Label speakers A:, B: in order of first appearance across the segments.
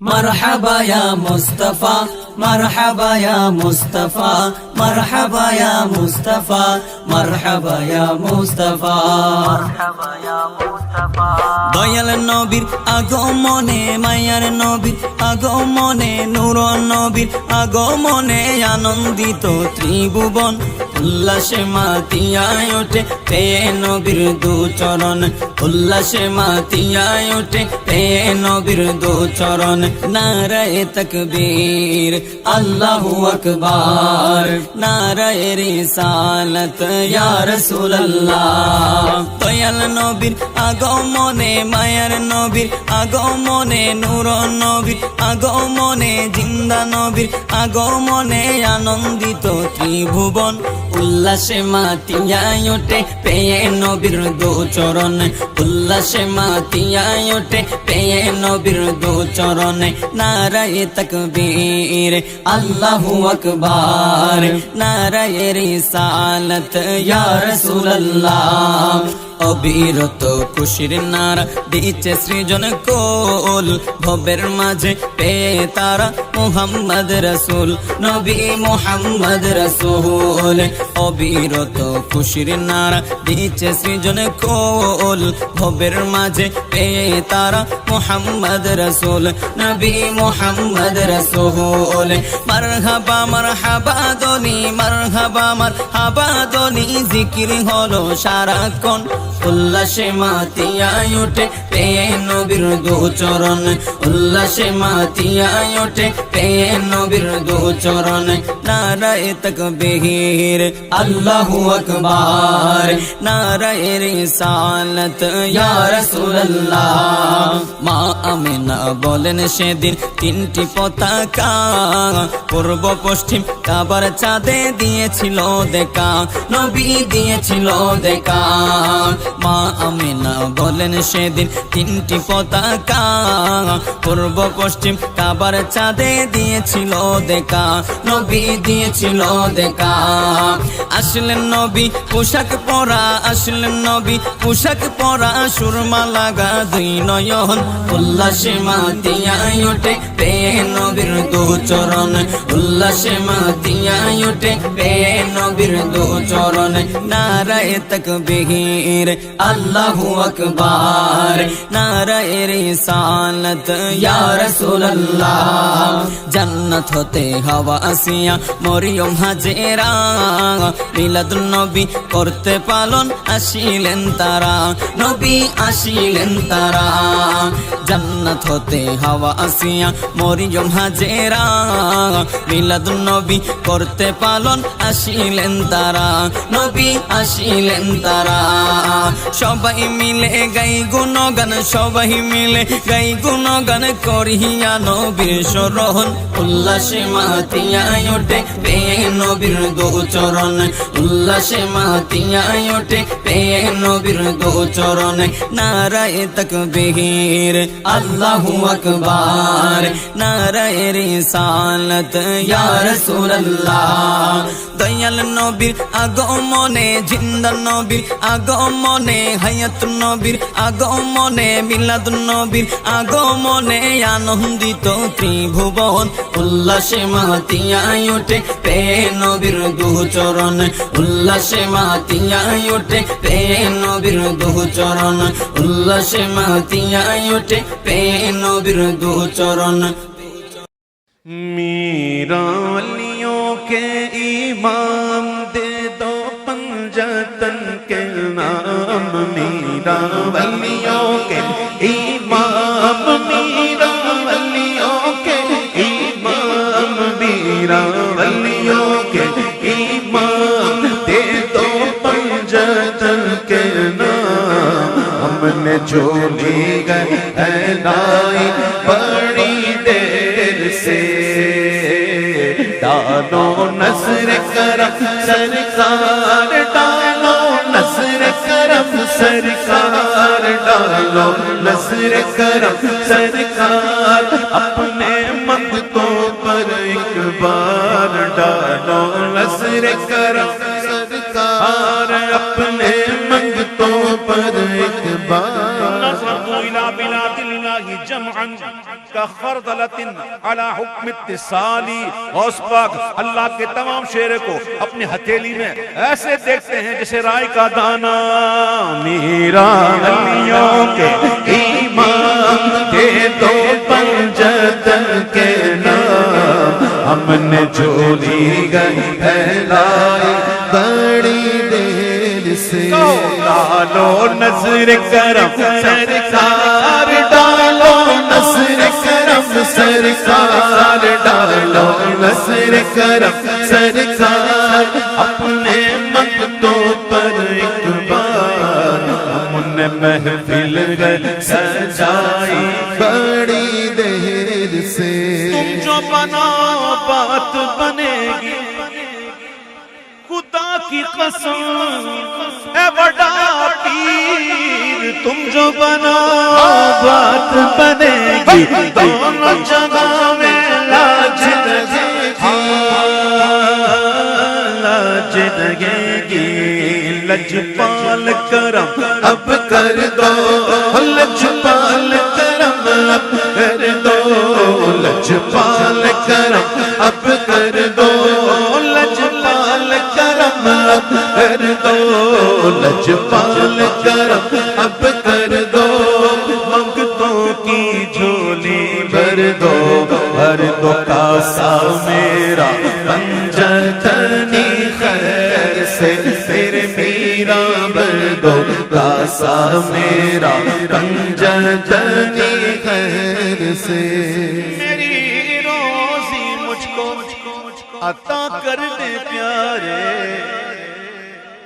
A: مرحبا يا مصطفى. مرحبا يا مصطفى مرحبا يا مصطفى مرحبا يا مصطفى দয়াল নবীর আগমনে মায়ার নবীর আগমনে নূর নবীর আগমনে আনন্দিত ত্রিভুবন উল্লাসে মাতিয়ায় ওঠে পে নবীর দু চরণ উল্লাসে মাতিয়ায় ওঠে পে নবীর দু চরণ নারায় তকবীর আল্লাহু আকবার নারায় রিসালত ইয়া রাসূলুল্লাহ নবীর আগমনে মায়ার নবীর আগমনে নূর নবীর আগমনে জিন্দা নবীর আগমনে আনন্দিত ত্রিভুবন উল্লাসে মাতিয়ায় ওঠে পেয়ে নবীর দু চরণ। উল্লাসে মাতিয়ায় ওঠে পেয়ে নবীর দু চরণ। নারায় তকবীর, আল্লাহু আকবার। নারায় রিসালত, ইয়া রাসূলুল্লাহ। অবিরত খুশির নারা দিচ্ছে সৃজন কোল। ভবের মাঝে পে তারা মুহাম্মদ রসুল, নবী মুহাম্মদ রসুল। অবিরত খুশির নারা দিচ্ছে সৃজন কোল। ভবের মাঝে পে তারা মুহাম্মদ রসুল, নবী মুহাম্মদ রসুল। মারহাবা মারহাবা দনি মারহাবা মারহাবা দনি জিকির হলো সারাক্ষণ উল্লাসে মাতিয়ায় ওঠে পে নবীর গোচরণ চরণ। উল্লাসে মাতিয়ায় ওঠে পে নবীর দু চরণ। তক বেহির আল্লাহু আকবার। নারায় রিসালত, ইয়া রাসূলুল্লাহ। মা আমিনা বলেন সেদিন তিনটি পতাকা পূর্ব পশ্চিম কাবার চাঁদে দিয়েছিল দেখা, নবী দিয়েছিল দেখা। মা আমিনা বলেন সেদিন তিনটি পতাকা পূর্ব পশ্চিম কাবার চাঁদে দিয়েছিল দেখা, নবী দিয়েছিল দেখা। আসলেন নবী পোশাক পরা, আসলেন নবী পোশাক পরা, সুরমা লাগা দুই নয়ন। উল্লাসে মাতিয়ায় ওঠে পে নবীর দু চরণ উল্লাসে মাতিয়ায় ওঠে পে নবীর দু চরণ নারায় তকবীর, আল্লাহু আকবার। নারায় রিসালত, ইয়া রাসূলুল্লাহ। জান্নাত হতে হাওয়া আসিয়া মরিয়ম হাজেরা। মিলাদুন নবী করতে পালন আসিলেন তারা, নবী আসিলেন তারা। জান্নাত হতে হাওয়া আসিয়া মরিয়ম হাজেরা। মিলাদুন নবী করতে পালন আসিলেন তারা, নবী আসিলেন তারা। সবাই মিলে গাই গুণগান, সবাই মিলে গাই গুণগান করিয়া নবীর সরহন উল্লাসে মাতিয়ায় ওঠে পে নবীর দু চরণ। উল্লাসে মাতিয়ায় ওঠে পে নবীর দু চরণ। নারায় তকবীর, আল্লাহু আকবার। নারায় রিসালত, ইয়া রাসূলুল্লাহ। দয়াল নবীর আগমনে, জিন্দা নবীর আগমনে হায়াত নবীর আগমনে মিলাদ নবীর আগমনে আনন্দিত ত্রিভুবন। উল্লাসে মাতিয়ায় ওঠে পে নবীর দু চরণ উল্লাসে মাতিয়ায় ওঠে পে নবীর দু চরণ উল্লাসে মাতিয়ায় ওঠে পে নবীর দু চরণ
B: मीरा वलियों के इमाम दे दो पंजतन के नाम मीरा वलियों के
C: قتل کے نام
B: ہم نے جو لی گئے ہے نائی بڑی دیر سے۔ ڈالو نصر کرم سرکار ڈالو نصر کرم سرکار ڈالو نصر کرم سرکار۔ اپنے مقتوں پر ایک بار ڈالو نصر کرم سرکار اپنے منگتوں پر علی
C: حکم اتصالی غوث
B: پاک اللہ کے تمام شعر
C: کو اپنی ہتھیلی میں ایسے دیکھتے ہیں جسے رائے کا دانا میرا
B: علیوں کے ایمان کے
C: دو پنجتن کے
B: نام ہم نے جولی گئی پھیلائی۔ بڑی دیر سے ڈالو نظر کرم سرکار ڈالو نظر کرم سرکار ڈالو نظر کرم سرکار۔ اپنے مکتوں پر
C: اقبال ہم نے محفل سجائی۔ بڑی دیر سے تم جو بنا بات بنے گی۔ خدا کی قسم، اے بڑا پیر، تم جو بنا،
B: بات بنے گی۔
C: دونوں جگہ
B: میں لاج لگے گی۔
C: لاج لگے گی۔ لج پال کرم، اب کر دو۔ لج پال کرم،
B: اب کر دو۔ لج پال دو، ہر دو کاسا میرا۔ پنجتنی خیر سے پھر میرا بھر دو کاسا میرا۔ پنجتنی خیر سے۔
C: میری روزی مجھ کو عطا کر دے پیارے۔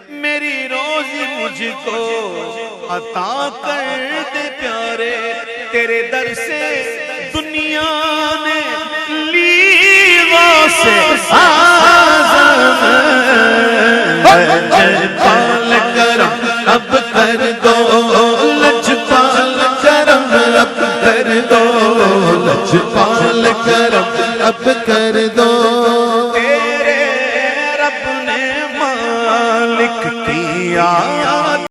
C: میری روزی مجھ کو عطا کر دے
B: پیارے۔ تیرے در سے اب